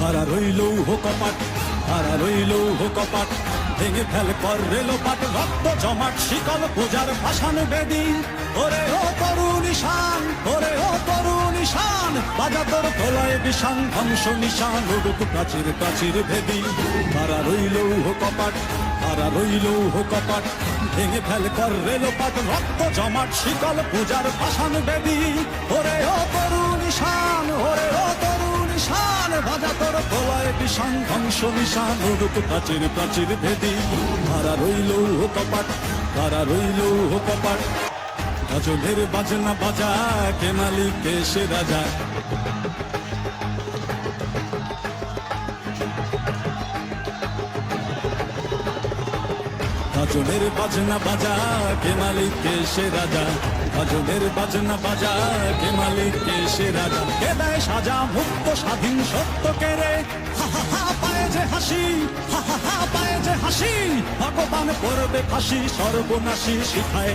তারা রইল কপাট তারা রইল কপাট, ভেঙে ফেল কর রেল পাট রক্ত জমাট, শিকল পূজার ভাসান বেদি। ওরে ও তরুণ ঈশান, ওরে ও তরুণ ঈশান, বাজা তোর প্রলয় বিষান, ধ্বংস নিশান, উড়ুক প্রাচীর প্রাচীর ভেদি। তারা রইল কপাট তারা রইল কপাট, ভেঙে ফেল কর রেল পাট রক্ত জমাট, শিকল পূজার ভাসান বেদি। ওরে ও বাজা তোর প্রলয় বিষান, ধ্বংস নিশান রূপ প্রাচীর প্রাচীর ভেদি। তারা রইল কপাট তারা রইল কপাট গাজনের বাজনা বাজা কে মালিক রাজা। গজলের বাজনা বাজা, কে মালিক, কে সে রাজা? গজলের বাজনা বাজা, কে মালিক, কে সে রাজা? কে দেয় সাজা, মুক্ত, স্বাধীন, সত্য কে রে? পায়ে যে হাসি, হা হা পায়ে যে হাসি, ভগবান করবে ফাঁসি, সর্বনাশী শিখায়।